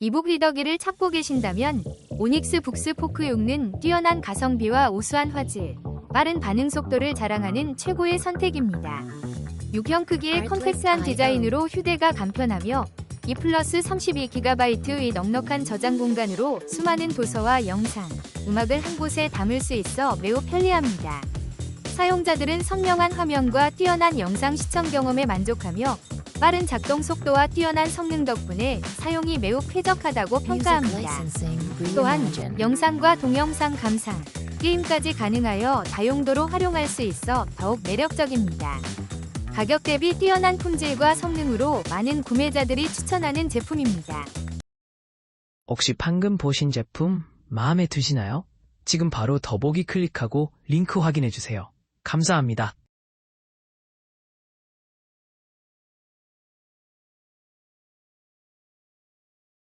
이북 리더기를 찾고 계신다면 오닉스 북스 포크 6는 뛰어난 가성비와 우수한 화질, 빠른 반응 속도를 자랑하는 최고의 선택입니다. 6형 크기의 컴팩트한 디자인으로 휴대가 간편하며 2 플러스 32GB의 넉넉한 저장 공간으로 수많은 도서와 영상, 음악을 한 곳에 담을 수 있어 매우 편리합니다. 사용자들은 선명한 화면과 뛰어난 영상 시청 경험에 만족하며 빠른 작동 속도와 뛰어난 성능 덕분에 사용이 매우 쾌적하다고 평가합니다. 또한 영상과 동영상 감상, 게임까지 가능하여 다용도로 활용할 수 있어 더욱 매력적입니다. 가격 대비 뛰어난 품질과 성능으로 많은 구매자들이 추천하는 제품입니다. 혹시 방금 보신 제품 마음에 드시나요? 지금 바로 더보기 클릭하고 링크 확인해 주세요. 감사합니다.